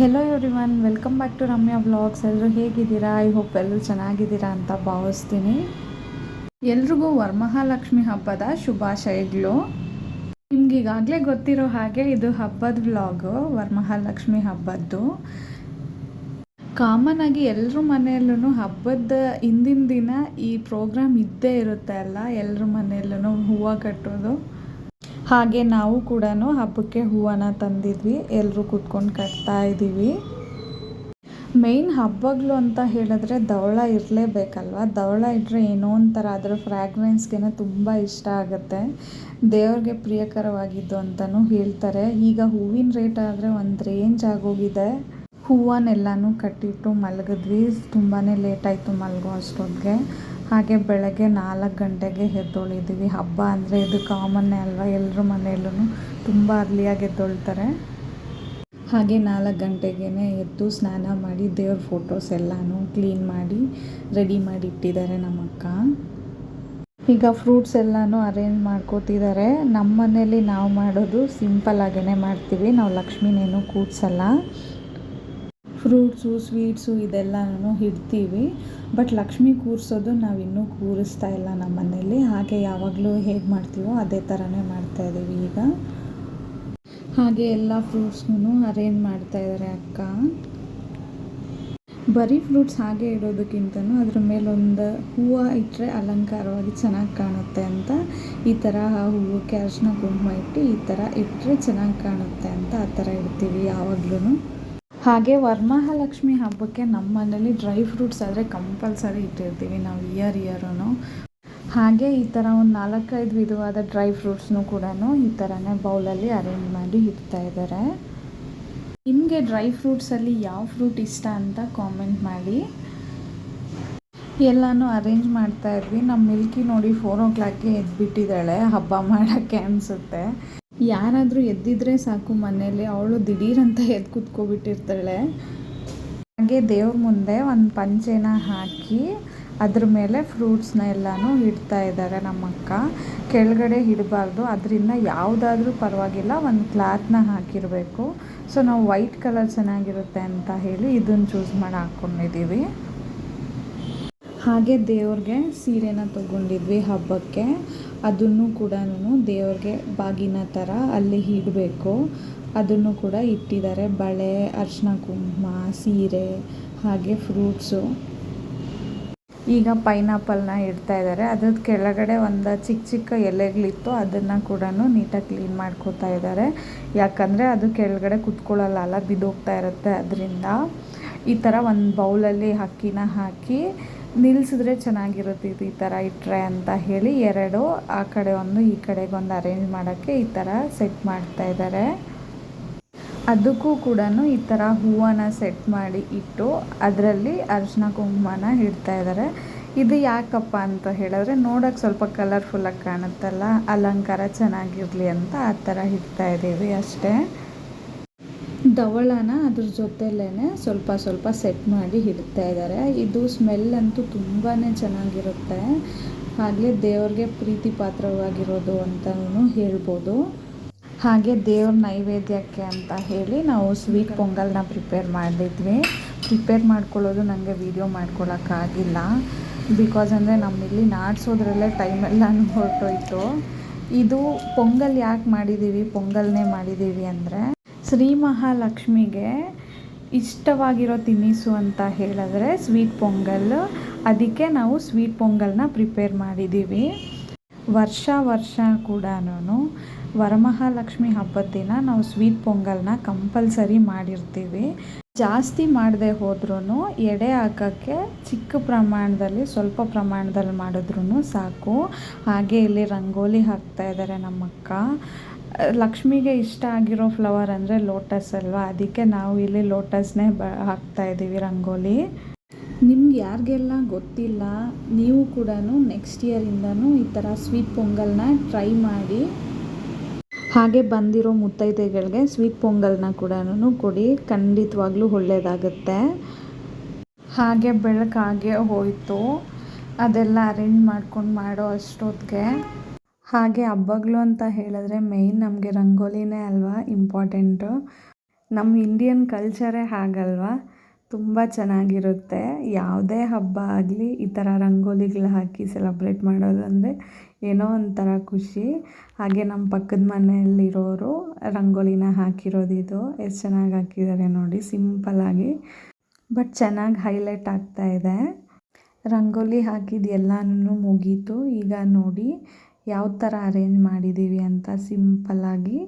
Hello everyone welcome back to Ramya vlogs ಎಲ್ಲರೂ ಹೇಗಿದ್ದೀರಾ? I hope ಎಲ್ಲರೂ ಚೆನ್ನಾಗಿದ್ದೀರಾ ಅಂತ ಭಾವಿಸ್ತೀನಿ. ಎಲ್ರಿಗೂ ವರಮಹಾಲಕ್ಷ್ಮಿ ಹಬ್ಬದ ಶುಭಾಶಯಗಳು. ನಿಮ್ಗೆ ಈಗಾಗಲೇ ಗೊತ್ತಿರೋ ಹಾಗೆ ಇದು ಹಬ್ಬದ ವ್ಲಾಗು ವರಮಹಾಲಕ್ಷ್ಮಿ ಹಬ್ಬದ್ದು. ಕಾಮನ್ ಆಗಿ ಎಲ್ಲರ ಮನೆಯಲ್ಲೂ ಹಬ್ಬದ ಹಿಂದಿನ ದಿನ ಈ ಪ್ರೋಗ್ರಾಮ್ ಇದ್ದೇ ಇರುತ್ತೆ ಅಲ್ಲ? ಎಲ್ಲರ ಮನೆಯಲ್ಲೂ ಹೂವು ಕಟ್ಟೋದು. ಹಾಗೆ ನಾವು ಕೂಡ ಹಬ್ಬಕ್ಕೆ ಹೂವನ್ನ ತಂದಿದ್ವಿ. ಎಲ್ಲರೂ ಕೂತ್ಕೊಂಡು ಕಟ್ತಾ ಇದ್ದೀವಿ. ಮೇಯ್ನ್ ಹಬ್ಬಗಳು ಅಂತ ಹೇಳಿದ್ರೆ ಧವಳ ಇರಲೇಬೇಕಲ್ವ? ಧವಳ ಇಟ್ಟರೆ ಏನೋ ಒಂಥರ, ಅದರ ಫ್ರ್ಯಾಗ್ರೆನ್ಸ್ಗೆ ತುಂಬ ಇಷ್ಟ ಆಗುತ್ತೆ. ದೇವ್ರಿಗೆ ಪ್ರಿಯಕರವಾಗಿದ್ದು ಅಂತಲೂ ಹೇಳ್ತಾರೆ. ಈಗ ಹೂವಿನ ರೇಟ್ ಆದರೆ ಒಂದು ರೇಂಜ್ ಆಗೋಗಿದೆ. ಹೂವನ್ನೆಲ್ಲನೂ ಕಟ್ಟಿಟ್ಟು ಮಲಗಿದ್ವಿ. ತುಂಬಾ ಲೇಟ್ ಆಯಿತು ಮಲಗೋ ಅಷ್ಟೊತ್ತಿಗೆ ಹಾಗೆ ಬೆಳಗ್ಗೆ ನಾಲ್ಕು ಗಂಟೆಗೆ ಎದ್ದೊಳಿದ್ದೀವಿ ಹಬ್ಬ ಅಂದರೆ ಇದು ಕಾಮನ್ನೇ ಅಲ್ವಾ? ಎಲ್ಲರ ಮನೆಯಲ್ಲೂ ತುಂಬ ಅರ್ಲಿಯಾಗಿ ಎದ್ದೊಳ್ತಾರೆ. ಹಾಗೆ ನಾಲ್ಕು ಗಂಟೆಗೇ ಎದ್ದು ಸ್ನಾನ ಮಾಡಿ ದೇವ್ರ ಫೋಟೋಸ್ ಎಲ್ಲನೂ ಕ್ಲೀನ್ ಮಾಡಿ ರೆಡಿ ಮಾಡಿ ಇಟ್ಟಿದ್ದಾರೆ ನಮ್ಮ ಅಕ್ಕ ಈಗ ಫ್ರೂಟ್ಸ್ ಎಲ್ಲನೂ ಅರೇಂಜ್ ಮಾಡ್ಕೋತಿದ್ದಾರೆ. ನಮ್ಮ ಮನೇಲಿ ನಾವು ಮಾಡೋದು ಸಿಂಪಲ್ ಆಗೇ ಮಾಡ್ತೀವಿ. ನಾವು ಲಕ್ಷ್ಮೀನೇನು ಕೂಡ್ಸಲ್ಲ. ಫ್ರೂಟ್ಸು, ಸ್ವೀಟ್ಸು ಇದೆಲ್ಲನೂ ಇಡ್ತೀವಿ. ಬಟ್ ಲಕ್ಷ್ಮಿ ಕೂರಿಸೋದು ನಾವಿನ್ನೂ ಕೂರಿಸ್ತಾ ಇಲ್ಲ ನಮ್ಮ ಮನೆಯಲ್ಲಿ ಹಾಗೆ ಯಾವಾಗಲೂ ಹೇಗೆ ಮಾಡ್ತೀವೋ ಅದೇ ಥರನೇ ಮಾಡ್ತಾಯಿದ್ದೀವಿ ಈಗ. ಹಾಗೆ ಎಲ್ಲ ಫ್ರೂಟ್ಸ್ನೂ ಅರೇಂಜ್ ಮಾಡ್ತಾಯಿದ್ದಾರೆ ಅಕ್ಕ. ಬರೀ ಫ್ರೂಟ್ಸ್ ಹಾಗೆ ಇಡೋದಕ್ಕಿಂತನೂ ಅದ್ರ ಮೇಲೊಂದು ಹೂವು ಇಟ್ಟರೆ ಅಲಂಕಾರವಾಗಿ ಚೆನ್ನಾಗಿ ಕಾಣುತ್ತೆ ಅಂತ. ಈ ಥರ ಹೂವು ಕ್ಯಾಶ್ನ ಕುಂಕುಮ ಇಟ್ಟು ಈ ಥರ ಇಟ್ಟರೆ ಚೆನ್ನಾಗಿ ಕಾಣುತ್ತೆ ಅಂತ ಆ ಥರ ಇಡ್ತೀವಿ ಯಾವಾಗ್ಲೂ ಹಾಗೆ ವರಮಹಾಲಕ್ಷ್ಮಿ ಹಬ್ಬಕ್ಕೆ ನಮ್ಮ ಮನೇಲಿ ಡ್ರೈ ಫ್ರೂಟ್ಸ್ ಆದರೆ ಕಂಪಲ್ಸರಿ ಇಟ್ಟಿರ್ತೀವಿ ನಾವು ಇಯರ್ ಇಯರೂ ಹಾಗೆ ಈ ಥರ ಒಂದು ನಾಲ್ಕೈದು ವಿಧವಾದ ಡ್ರೈ ಫ್ರೂಟ್ಸ್ನು ಕೂಡ ಈ ಥರನೇ ಬೌಲಲ್ಲಿ ಅರೇಂಜ್ ಮಾಡಿ ಇಡ್ತಾ ಇದ್ದಾರೆ ನಿಮಗೆ ಡ್ರೈ ಫ್ರೂಟ್ಸಲ್ಲಿ ಯಾವ ಫ್ರೂಟ್ ಇಷ್ಟ ಅಂತ ಕಾಮೆಂಟ್ ಮಾಡಿ. ಎಲ್ಲನೂ ಅರೇಂಜ್ ಮಾಡ್ತಾ ಇದ್ವಿ. ನಮ್ಮ ಮಿಲ್ಕಿ ನೋಡಿ ಫೋರ್ ಓ ಕ್ಲಾಕ್ಗೆ ಎದ್ಬಿಟ್ಟಿದ್ದಾಳೆ. ಹಬ್ಬ ಮಾಡೋಕ್ಕೆ ಅನಿಸುತ್ತೆ. ಯಾರಾದರೂ ಎದ್ದಿದ್ರೆ ಸಾಕು ಮನೇಲಿ ಅವಳು ದಿಢೀರಂತ ಎದ್ದು ಕೂತ್ಕೊಬಿಟ್ಟಿರ್ತಾಳೆ. ಹಾಗೆ ದೇವ್ರ ಮುಂದೆ ಒಂದು ಪಂಚೆನ ಹಾಕಿ ಅದ್ರ ಮೇಲೆ ಫ್ರೂಟ್ಸ್ನ ಎಲ್ಲನೂ ಇಡ್ತಾ ಇದ್ದಾರೆ ನಮ್ಮಕ್ಕ. ಕೆಳಗಡೆ ಇಡಬಾರ್ದು. ಅದರಿಂದ ಯಾವುದಾದ್ರೂ ಪರವಾಗಿಲ್ಲ, ಒಂದು ಕ್ಲಾತ್ನ ಹಾಕಿರಬೇಕು. ಸೊ ನಾವು ವೈಟ್ ಕಲರ್ ಚೆನ್ನಾಗಿರುತ್ತೆ ಅಂತ ಹೇಳಿ ಇದನ್ನು ಚೂಸ್ ಮಾಡಿ ಹಾಕ್ಕೊಂಡಿದ್ದೀವಿ ಹಾಗೆ ದೇವ್ರಿಗೆ ಸೀರೆನ ತೊಗೊಂಡಿದ್ವಿ ಹಬ್ಬಕ್ಕೆ. ಅದನ್ನು ಕೂಡ ದೇವ್ರಿಗೆ ಬಾಗಿನ ಥರ ಅಲ್ಲಿ ಇಡಬೇಕು. ಅದನ್ನು ಕೂಡ ಇಟ್ಟಿದ್ದಾರೆ. ಬಳೆ ಅರ್ಶಿನ ಕುಂಕುಮ, ಸೀರೆ, ಹಾಗೆ ಫ್ರೂಟ್ಸು ಈಗ ಪೈನಾಪಲ್ನ ಇಡ್ತಾ ಇದ್ದಾರೆ. ಅದ್ರ ಕೆಳಗಡೆ ಒಂದು ಚಿಕ್ಕ ಚಿಕ್ಕ ಎಲೆಗಳಿತ್ತು. ಅದನ್ನು ಕೂಡ ನೀಟಾಗಿ ಕ್ಲೀನ್ ಮಾಡ್ಕೋತಾ ಇದ್ದಾರೆ. ಯಾಕಂದರೆ ಅದು ಕೆಳಗಡೆ ಕುತ್ಕೊಳ್ಳಲ್ಲ ಅಲ್ಲ ಬಿದ್ದೋಗ್ತಾ ಇರುತ್ತೆ. ಅದರಿಂದ ಈ ಥರ ಒಂದು ಬೌಲಲ್ಲಿ ಅಕ್ಕಿನ ಹಾಕಿ ನಿಲ್ಲಿಸಿದ್ರೆ ಚೆನ್ನಾಗಿರುತ್ತೆ ಇದು ಈ ಥರ ಇಟ್ಟರೆ ಅಂತ ಹೇಳಿ ಎರಡು ಆ ಕಡೆ ಒಂದು, ಈ ಕಡೆಗೊಂದು ಅರೇಂಜ್ ಮಾಡೋಕ್ಕೆ ಈ ಥರ ಸೆಟ್ ಮಾಡ್ತಾ ಇದ್ದಾರೆ. ಅದಕ್ಕೂ ಕೂಡ ಈ ಥರ ಹೂವನ್ನು ಸೆಟ್ ಮಾಡಿ ಇಟ್ಟು ಅದರಲ್ಲಿ ಅರ್ಶಿನ ಕುಂಕುಮನ ಇಡ್ತಾ ಇದ್ದಾರೆ. ಇದು ಯಾಕಪ್ಪ ಅಂತ ಹೇಳಿದ್ರೆ ನೋಡೋಕ್ಕೆ ಸ್ವಲ್ಪ ಕಲರ್ಫುಲ್ಲಾಗಿ ಕಾಣುತ್ತಲ್ಲ, ಅಲಂಕಾರ ಚೆನ್ನಾಗಿರಲಿ ಅಂತ ಆ ಥರ ಇಡ್ತಾ ಇದ್ದೀವಿ ಅಷ್ಟೇ. ಧವಳನ ಅದ್ರ ಜೊತೆಲೇ ಸ್ವಲ್ಪ ಸ್ವಲ್ಪ ಸೆಟ್ ಮಾಡಿ ಇಡ್ತಾ ಇದ್ದಾರೆ. ಇದು ಸ್ಮೆಲ್ ಅಂತೂ ತುಂಬಾ ಚೆನ್ನಾಗಿರುತ್ತೆ. ಹಾಗೆ ದೇವ್ರಿಗೆ ಪ್ರೀತಿ ಪಾತ್ರವಾಗಿರೋದು ಅಂತಲೂ ಹೇಳ್ಬೋದು. ಹಾಗೆ ದೇವ್ರ ನೈವೇದ್ಯಕ್ಕೆ ಅಂತ ಹೇಳಿ ನಾವು ಸ್ವೀಟ್ ಪೊಂಗಲ್ನ ಪ್ರಿಪೇರ್ ಮಾಡಿದ್ವಿ. ಪ್ರಿಪೇರ್ ಮಾಡ್ಕೊಳ್ಳೋದು ನನಗೆ ವೀಡಿಯೋ ಮಾಡ್ಕೊಳ್ಳೋಕ್ಕಾಗಿಲ್ಲ ಬಿಕಾಸ್ ಅಂದರೆ ನಮ್ಮಿಲ್ಲಿ ನಾಡ್ಸೋದ್ರಲ್ಲೇ ಟೈಮೆಲ್ಲ ಹೊರಟೋಯ್ತು ಇದು ಪೊಂಗಲ್ ಯಾಕೆ ಮಾಡಿದ್ದೀವಿ? ಪೊಂಗಲ್ನೇ ಮಾಡಿದ್ದೀವಿ ಅಂದರೆ ಶ್ರೀ ಮಹಾಲಕ್ಷ್ಮಿಗೆ ಇಷ್ಟವಾಗಿರೋ ತಿನಿಸು ಅಂತ ಹೇಳಿದ್ರೆ ಸ್ವೀಟ್ ಪೊಂಗಲ್. ಅದಕ್ಕೆ ನಾವು ಸ್ವೀಟ್ ಪೊಂಗಲ್ನ ಪ್ರಿಪೇರ್ ಮಾಡಿದ್ದೀವಿ. ವರ್ಷ ವರ್ಷ ಕೂಡ ವರಮಹಾಲಕ್ಷ್ಮಿ ಹಬ್ಬದ ದಿನ ನಾವು ಸ್ವೀಟ್ ಪೊಂಗಲ್ನ ಕಂಪಲ್ಸರಿ ಮಾಡಿರ್ತೀವಿ. ಜಾಸ್ತಿ ಮಾಡದೆ ಹೋದ್ರೂ ಎಡೆ ಹಾಕೋಕ್ಕೆ ಚಿಕ್ಕ ಪ್ರಮಾಣದಲ್ಲಿ, ಸ್ವಲ್ಪ ಪ್ರಮಾಣದಲ್ಲಿ ಮಾಡಿದ್ರೂ ಸಾಕು. ಹಾಗೆ ಇಲ್ಲಿ ರಂಗೋಲಿ ಹಾಕ್ತಾ ಇದ್ದಾರೆ ನಮ್ಮ ಅಕ್ಕ ಲಕ್ಷ್ಮಿಗೆ ಇಷ್ಟ ಆಗಿರೋ ಫ್ಲವರ್ ಅಂದರೆ ಲೋಟಸ್ ಅಲ್ವಾ? ಅದಕ್ಕೆ ನಾವು ಇಲ್ಲಿ ಲೋಟಸ್ನೇ ಬ, ಹಾಕ್ತಾ ಇದ್ದೀವಿ ರಂಗೋಲಿ. ನಿಮ್ಗೆ ಯಾರಿಗೆಲ್ಲ ಗೊತ್ತಿಲ್ಲ, ನೀವು ಕೂಡ ನೆಕ್ಸ್ಟ್ ಇಯರಿಂದನೂ ಈ ಥರ ಸ್ವೀಟ್ ಪೊಂಗಲ್ನ ಟ್ರೈ ಮಾಡಿ. ಹಾಗೆ ಬಂದಿರೋ ಮುತ್ತೈದೆಗಳಿಗೆ ಸ್ವೀಟ್ ಪೊಂಗಲ್ನ ಕೂಡ ಕೊಡಿ, ಖಂಡಿತವಾಗ್ಲೂ ಒಳ್ಳೆಯದಾಗುತ್ತೆ ಹಾಗೆ ಬೆಳಕಾಗೆ ಹೋಯಿತು. ಅದೆಲ್ಲ ಅರೇಂಜ್ ಮಾಡ್ಕೊಂಡು ಮಾಡೋ ಅಷ್ಟೊತ್ತಿಗೆ ಹಾಗೆ ಹಬ್ಬಗಳು ಅಂತ ಹೇಳಿದ್ರೆ ಮೇಯ್ನ್ ನಮಗೆ ರಂಗೋಲಿನೇ ಅಲ್ವಾ ಇಂಪಾರ್ಟೆಂಟು ನಮ್ಮ ಇಂಡಿಯನ್ ಕಲ್ಚರೇ ಹಾಗಲ್ವಾ? ತುಂಬ ಚೆನ್ನಾಗಿರುತ್ತೆ. ಯಾವುದೇ ಹಬ್ಬ ಆಗಲಿ ಈ ಥರ ರಂಗೋಲಿಗಳು ಹಾಕಿ ಸೆಲೆಬ್ರೇಟ್ ಮಾಡೋದು ಅಂದರೆ ಏನೋ ಒಂಥರ ಖುಷಿ. ಹಾಗೆ ನಮ್ಮ ಪಕ್ಕದ ಮನೆಯಲ್ಲಿರೋರು ರಂಗೋಲಿನ ಹಾಕಿರೋದಿದು ಎಷ್ಟು ಚೆನ್ನಾಗಿ ಹಾಕಿದ್ದಾರೆ ನೋಡಿ ಸಿಂಪಲ್ಲಾಗಿ ಬಟ್ ಚೆನ್ನಾಗಿ ಹೈಲೈಟ್ ಆಗ್ತಾ ಇದೆ. ರಂಗೋಲಿ ಹಾಕಿದ್ದು ಎಲ್ಲನೂ ಮುಗೀತು. ಈಗ ನೋಡಿ ಯಾವ ಥರ ಅರೇಂಜ್ ಮಾಡಿದ್ದೀವಿ ಅಂತ ಸಿಂಪಲ್ಲಾಗಿ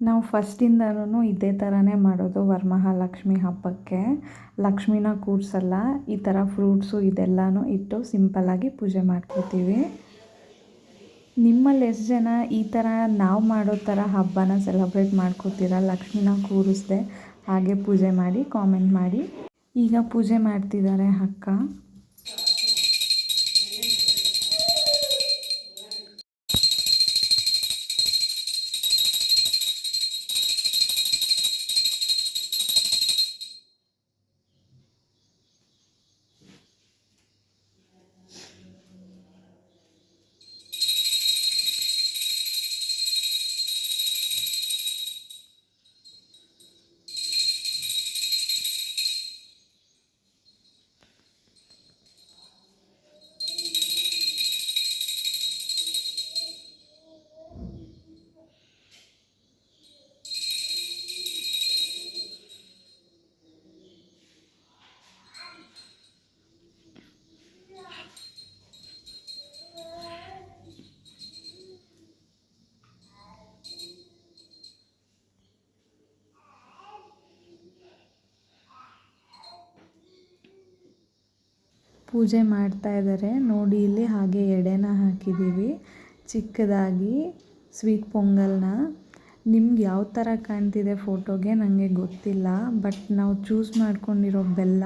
ನಾವು ಫಸ್ಟಿಂದನೂ ಇದೇ ಥರನೇ ಮಾಡೋದು ವರಮಹಾಲಕ್ಷ್ಮಿ ಹಬ್ಬಕ್ಕೆ. ಲಕ್ಷ್ಮಿನ ಕೂರಿಸಲ್ಲ, ಈ ಥರ ಫ್ರೂಟ್ಸು ಇದೆಲ್ಲನೂ ಇಟ್ಟು ಸಿಂಪಲ್ಲಾಗಿ ಪೂಜೆ ಮಾಡ್ಕೋತೀವಿ. ನಿಮ್ಮಲ್ಲಿ ಎಷ್ಟು ಜನ ಈ ಥರ ನಾವು ಮಾಡೋ ಥರ ಹಬ್ಬನ ಸೆಲೆಬ್ರೇಟ್ ಮಾಡ್ಕೋತೀರ? ಲಕ್ಷ್ಮಿನ ಕೂರಿಸ್ದೆ ಹಾಗೆ ಪೂಜೆ ಮಾಡಿ ಕಾಮೆಂಟ್ ಮಾಡಿ. ಈಗ ಪೂಜೆ ಮಾಡ್ತಿದ್ದಾರೆ ಅಕ್ಕ. ಪೂಜೆ ಮಾಡ್ತಾ ಇದ್ದಾರೆ ನೋಡಿ ಇಲ್ಲಿ ಹಾಗೆ ಎಡೆನ ಹಾಕಿದ್ದೀವಿ ಚಿಕ್ಕದಾಗಿ ಸ್ವೀಟ್ ಪೊಂಗಲ್ನ. ನಿಮ್ಗೆ ಯಾವ ಥರ ಕಾಣ್ತಿದೆ ಫೋಟೋಗೆ ನನಗೆ ಗೊತ್ತಿಲ್ಲ. ಬಟ್ ನಾವು ಚೂಸ್ ಮಾಡ್ಕೊಂಡಿರೋ ಬೆಲ್ಲ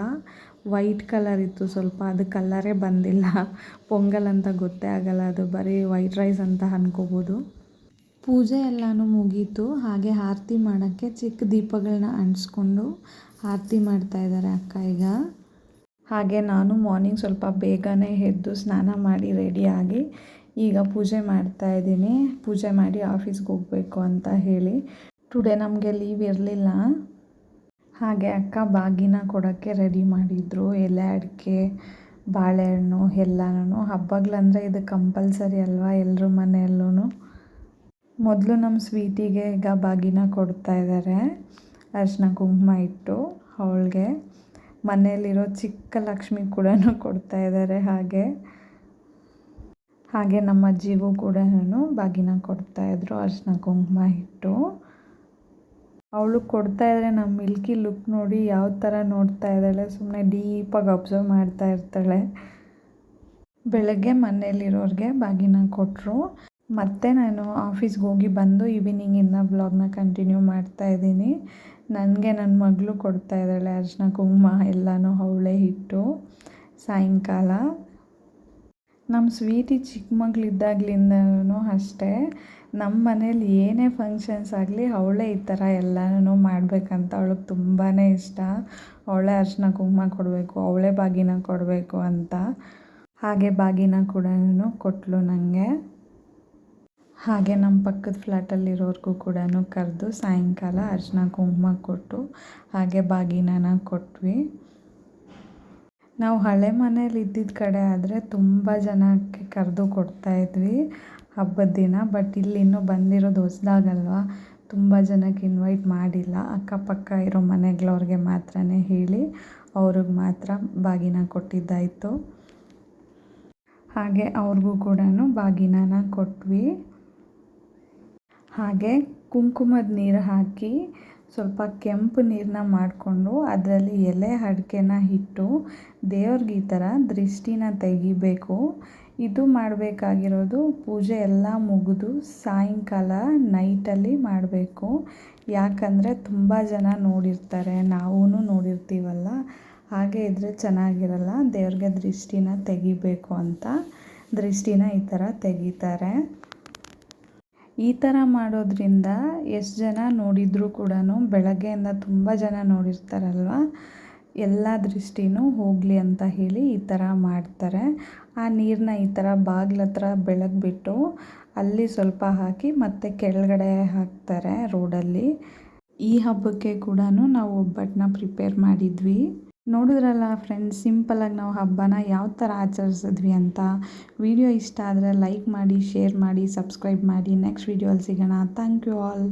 ವೈಟ್ ಕಲರ್ ಇತ್ತು ಸ್ವಲ್ಪ. ಅದು ಕಲ್ಲರೇ ಬಂದಿಲ್ಲ. ಪೊಂಗಲ್ ಅಂತ ಗೊತ್ತೇ ಆಗಲ್ಲ. ಅದು ಬರೀ ವೈಟ್ ರೈಸ್ ಅಂತ ಅನ್ಕೋಬೋದು. ಪೂಜೆ ಎಲ್ಲನೂ ಮುಗೀತು. ಹಾಗೆ ಆರತಿ ಮಾಡೋಕ್ಕೆ ಚಿಕ್ಕ ದೀಪಗಳನ್ನ ಅಂಟಿಸ್ಕೊಂಡು ಆರತಿ ಮಾಡ್ತಾಯಿದ್ದಾರೆ ಅಕ್ಕ ಈಗ. ಹಾಗೆ ನಾನು ಮಾರ್ನಿಂಗ್ ಸ್ವಲ್ಪ ಬೇಗನೆ ಎದ್ದು ಸ್ನಾನ ಮಾಡಿ ರೆಡಿಯಾಗಿ ಈಗ ಪೂಜೆ ಮಾಡ್ತಾ ಇದ್ದೀನಿ. ಪೂಜೆ ಮಾಡಿ ಆಫೀಸ್ಗೆ ಹೋಗಬೇಕು ಅಂತ ಹೇಳಿ. ಟುಡೇ ನಮಗೆ ಲೀವ್ ಇರಲಿಲ್ಲ. ಹಾಗೆ ಅಕ್ಕ ಬಾಗಿನ ಕೊಡೋಕ್ಕೆ ರೆಡಿ ಮಾಡಿದರು. ಎಲೆ ಅಡಿಕೆ, ಬಾಳೆಹಣ್ಣು, ಎಲ್ಲನೂ. ಹಬ್ಬಗಳಂದರೆ ಇದು ಕಂಪಲ್ಸರಿ ಅಲ್ವಾ ಎಲ್ಲರ ಮನೆಯಲ್ಲೂ ಮೊದಲು ನಮ್ಮ ಸ್ವೀಟಿಗೆ ಈಗ ಬಾಗಿನ ಕೊಡ್ತಾ ಇದ್ದಾರೆ ಅರಿಶಿನ ಕುಂಕುಮ ಇಟ್ಟು ಅವಳಿಗೆ. ಮನೆಯಲ್ಲಿರೋ ಚಿಕ್ಕ ಲಕ್ಷ್ಮಿ ಕೂಡ ಕೊಡ್ತಾ ಇದ್ದಾರೆ. ಹಾಗೆ ಹಾಗೆ ನಮ್ಮ ಅಜ್ಜಿಗೂ ಕೂಡ ಬಾಗಿನ ಕೊಡ್ತಾಯಿದ್ರು ಅರಿಶಿನ ಕುಂಕುಮ ಇಟ್ಟು. ಅವಳು ಕೊಡ್ತಾ ಇದ್ರೆ ನಮ್ಮ ಮಿಲ್ಕಿ ಲುಕ್ ನೋಡಿ ಯಾವ ಥರ ನೋಡ್ತಾ ಇದ್ದಾಳೆ. ಸುಮ್ಮನೆ ಡೀಪಾಗಿ ಅಬ್ಸರ್ವ್ ಮಾಡ್ತಾ ಇರ್ತಾಳೆ. ಬೆಳಗ್ಗೆ ಮನೆಯಲ್ಲಿರೋರಿಗೆ ಬಾಗಿನ ಕೊಟ್ಟರು ಮತ್ತೆ ನಾನು ಆಫೀಸ್ಗೆ ಹೋಗಿ ಬಂದು ಈವ್ನಿಂಗಿಂದ ಬ್ಲಾಗ್ನ ಕಂಟಿನ್ಯೂ ಮಾಡ್ತಾ ಇದ್ದೀನಿ. ನನಗೆ ನನ್ನ ಮಗಳು ಕೊಡ್ತಾ ಇದ್ದಾಳೆ, ಅರ್ಶಿನ, ಕುಂಕುಮ ಎಲ್ಲನೂ ಅವಳೇ ಇಟ್ಟು ಸಾಯಂಕಾಲ. ನಮ್ಮ ಸ್ವೀಟಿ ಚಿಕ್ಕ ಮಗಳಿದ್ದಾಗ್ಲಿಂದನೂ ಅಷ್ಟೇ ನಮ್ಮ ಮನೇಲಿ ಏನೇ ಫಂಕ್ಷನ್ಸ್ ಆಗಲಿ ಅವಳೇ ಈ ಥರ ಎಲ್ಲನೂ ಮಾಡಬೇಕಂತ ಅವಳಿಗೆ ತುಂಬಾ ಇಷ್ಟ. ಅವಳೇ ಅರಿಶಿನ, ಕುಂಕುಮ ಕೊಡಬೇಕು, ಅವಳೇ ಬಾಗಿನ ಕೊಡಬೇಕು ಅಂತ. ಹಾಗೆ ಬಾಗಿನ ಕೂಡ ಕೊಟ್ಟಳು ನನಗೆ ಹಾಗೆ ನಮ್ಮ ಪಕ್ಕದ ಫ್ಲ್ಯಾಟಲ್ಲಿರೋರ್ಗೂ ಕೂಡ ಕರೆದು ಸಾಯಂಕಾಲ ಅರಿಶಿನ ಕುಂಕುಮ ಕೊಟ್ಟು ಹಾಗೆ ಬಾಗಿನನ ಕೊಟ್ವಿ. ನಾವು ಹಳೆ ಮನೇಲಿ ಇದ್ದಿದ್ದ ಕಡೆ ಆದರೆ ತುಂಬ ಜನಕ್ಕೆ ಕರೆದು ಕೊಡ್ತಾಯಿದ್ವಿ ಹಬ್ಬದ ದಿನ ಬಟ್ ಇಲ್ಲಿ ಇನ್ನೂ ಬಂದಿರೋದು ಹೊಸ್ದಾಗಲ್ವ? ತುಂಬ ಜನಕ್ಕೆ ಇನ್ವೈಟ್ ಮಾಡಿಲ್ಲ. ಅಕ್ಕಪಕ್ಕ ಇರೋ ಮನೆಗಳವ್ರಿಗೆ ಮಾತ್ರ ಹೇಳಿ ಅವ್ರಿಗೆ ಮಾತ್ರ ಬಾಗಿನ ಕೊಟ್ಟಿದ್ದಾಯಿತು. ಹಾಗೆ ಅವ್ರಿಗೂ ಕೂಡ ಬಾಗಿನನ ಕೊಟ್ವಿ. ಹಾಗೆ ಕುಂಕುಮದ ನೀರು ಹಾಕಿ ಸ್ವಲ್ಪ ಕೆಂಪು ನೀರನ್ನ ಮಾಡಿಕೊಂಡು ಅದರಲ್ಲಿ ಎಲೆ ಅಡಿಕೆನ ಇಟ್ಟು ದೇವ್ರಿಗೆ ಈ ಥರ ದೃಷ್ಟಿನ ತೆಗಿಬೇಕು. ಇದು ಮಾಡಬೇಕಾಗಿರೋದು ಪೂಜೆ ಎಲ್ಲ ಮುಗಿದು ಸಾಯಂಕಾಲ ನೈಟಲ್ಲಿ ಮಾಡಬೇಕು. ಯಾಕಂದರೆ ತುಂಬ ಜನ ನೋಡಿರ್ತಾರೆ ನಾವೂ ನೋಡಿರ್ತೀವಲ್ಲ. ಹಾಗೆ ಇದ್ದರೆ ಚೆನ್ನಾಗಿರಲ್ಲ, ದೇವ್ರಿಗೆ ದೃಷ್ಟಿನ ತೆಗಿಬೇಕು ಅಂತ ದೃಷ್ಟಿನ ಈ ಥರ ತೆಗಿತಾರೆ. ಈ ಥರ ಮಾಡೋದ್ರಿಂದ ಎಷ್ಟು ಜನ ನೋಡಿದರೂ ಕೂಡ ಬೆಳಗ್ಗೆಯಿಂದ ತುಂಬ ಜನ ನೋಡಿರ್ತಾರಲ್ವ? ಎಲ್ಲ ದೃಷ್ಟಿನೂ ಹೋಗಲಿ ಅಂತ ಹೇಳಿ ಈ ಥರ ಮಾಡ್ತಾರೆ. ಆ ನೀರನ್ನ ಈ ಥರ ಬಾಗ್ಲ ಹತ್ರ ಬೆಳಗ್ಬಿಟ್ಟು ಅಲ್ಲಿ ಸ್ವಲ್ಪ ಹಾಕಿ ಮತ್ತೆ ಕೆಳಗಡೆ ಹಾಕ್ತಾರೆ ರೋಡಲ್ಲಿ. ಈ ಹಬ್ಬಕ್ಕೆ ಕೂಡ ನಾವು ಒಬ್ಬಟ್ಟನ್ನ ಪ್ರಿಪೇರ್ ಮಾಡಿದ್ವಿ. ನೋಡಿದ್ರಲ್ಲ ಫ್ರೆಂಡ್ಸ್ ಸಿಂಪಲಾಗಿ ನಾವು ಹಬ್ಬನ ಯಾವ ಥರ ಆಚರಿಸಿದ್ವಿ ಅಂತ. ವಿಡಿಯೋ ಇಷ್ಟ ಆದರೆ ಲೈಕ್ ಮಾಡಿ ಶೇರ್ ಮಾಡಿ ಸಬ್ಸ್ಕ್ರೈಬ್ ಮಾಡಿ. ನೆಕ್ಸ್ಟ್ ವಿಡಿಯೋಲಿ ಸಿಗೋಣ. Thank you all